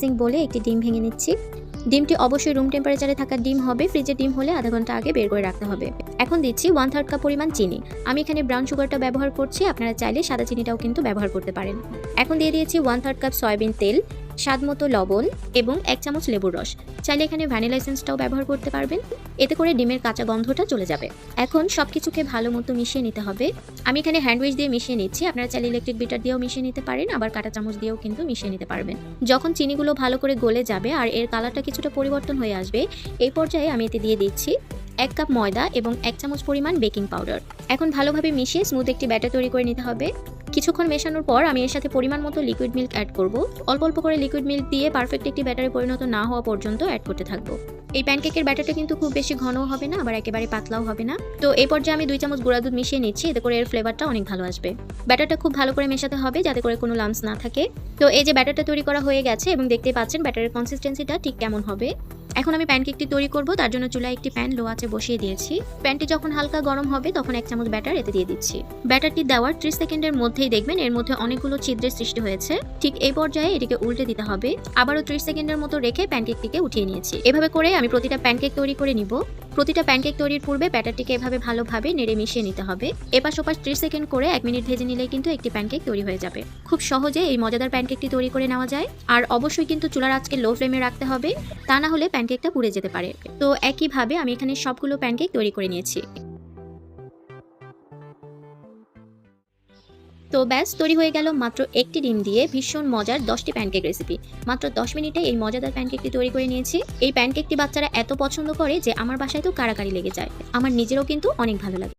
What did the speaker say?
সিং বলে একটি ডিম ভেঙে নিচ্ছি। ডিমটি অবশ্যই রুম টেম্পারেচারে থাকা ডিম হবে। ফ্রিজে ডিম হলে আধা ঘণ্টা আগে বের করে রাখতে হবে। এখন দিচ্ছি ওয়ান থার্ড কাপ পরিমাণ চিনি। আমি এখানে ব্রাউন সুগারটা ব্যবহার করছি। আপনারা চাইলে সাদা চিনিটাও কিন্তু ব্যবহার করতে পারেন। এখন দিয়ে দিয়েছি ওয়ান থার্ড কাপ সয়াবিন তেল। স্বাদ মতো লবণ এবং এক চামচ লেবুর রস। চাইলে এখানে ভ্যানিলা এসেন্সটাও ব্যবহার করতে পারবেন। এতে করে ডিমের কাঁচা গন্ধটা চলে যাবে। এখন সব কিছুকে ভালো মতো মিশিয়ে নিতে হবে। আমি এখানে হ্যান্ডউইচ দিয়ে মিশিয়ে নিচ্ছি। আপনারা চাইলে ইলেকট্রিক বিটার দিয়েও মিশিয়ে নিতে পারেন, আবার কাঁটা চামচ দিয়েও কিন্তু মিশিয়ে নিতে পারবেন। যখন চিনিগুলো ভালো করে গলে যাবে আর এর কালারটা কিছুটা পরিবর্তন হয়ে আসবে, এই পর্যায়ে আমি এতে দিয়ে দিচ্ছি এক কাপ ময়দা এবং এক চামচ পরিমাণ বেকিং পাউডার এখন ভালোভাবে মিশিয়ে স্মুথ একটি ব্যাটার তৈরি করে নিতে হবে। কিছুক্ষণ মেশানোর পর আমি এর সাথে পরিমাণ মতো লিকুইড মিল্ক অ্যাড করব। অল্প অল্প করে লিকুইড মিল্ক দিয়ে পারফেক্ট একটি ব্যাটারে পরিণত না হওয়া পর্যন্ত অ্যাড করতে থাকব। এই প্যানকেকের ব্যাটারটা কিন্তু খুব বেশি ঘনও হবে না, আবার একেবারে পাতলাও হবে না। তো এই পর্যায়ে আমি দুই চামচ গুঁড়া দুধ মিশিয়ে নিচ্ছি, এতে করে এর ফ্লেভারটা অনেক ভালো আসবে। ব্যাটারটা খুব ভালো করে মেশাতে হবে যাতে করে কোনো লামস না থাকে। তো এই যে ব্যাটারটা তৈরি করা হয়ে গেছে এবং দেখতে পাচ্ছেন ব্যাটারের কনসিস্টেন্সিটা ঠিক কেমন হবে। এখন আমি প্যানকেকটি তৈরি করব, তার জন্য চুলায় একটি প্যান লো আছে বসিয়ে দিয়েছি। প্যানটি যখন হালকা গরম হবে, তখন এক চামচ ব্যাটার এতে দিয়ে দিচ্ছি। ব্যাটারটি দেওয়ার ত্রিশ সেকেন্ডের মধ্যেই দেখবেন এর মধ্যে অনেকগুলো ছিদ্রের সৃষ্টি হয়েছে। ঠিক এই পর্যায়ে এটিকে উল্টে দিতে হবে। আবারও ত্রিশ সেকেন্ডের মতো রেখে প্যানকেকটিকে উঠিয়ে নিয়েছি। এভাবে করে আমি প্রতিটা প্যানকেক তৈরি করে নিব। প্রতিটা প্যানকেক তৈরির পূর্বে ব্যাটারটিকে এভাবে ভালোভাবে নেড়ে মিশিয়ে নিতে হবে। এপাশ ওপাশ ত্রিশ সেকেন্ড করে এক মিনিট ভেজে নিলে কিন্তু একটি প্যানকেক তৈরি হয়ে যাবে। খুব সহজে এই মজাদার প্যানকেকটি তৈরি করে নেওয়া যায়। আর অবশ্যই কিন্তু চুলার আজকে লো ফ্লেমে রাখতে হবে, তা না হলে প্যানকেকটা পুড়ে যেতে পারে। তো একইভাবে আমি এখানে সবগুলো প্যানকেক তৈরি করে নিয়েছি। তো ব্যাস, তৈরি হয়ে গেল মাত্র একটি ডিম দিয়ে ভীষণ মজার দশটি প্যানকেক রেসিপি মাত্র দশ মিনিটে এই মজাদার প্যানকেকটি তৈরি করে নিয়েছি। এই প্যানকেকটি বাচ্চারা এত পছন্দ করে যে আমার বাসায় তো কারাকারি লেগে যায়। আমার নিজেরও কিন্তু অনেক ভালো লাগে।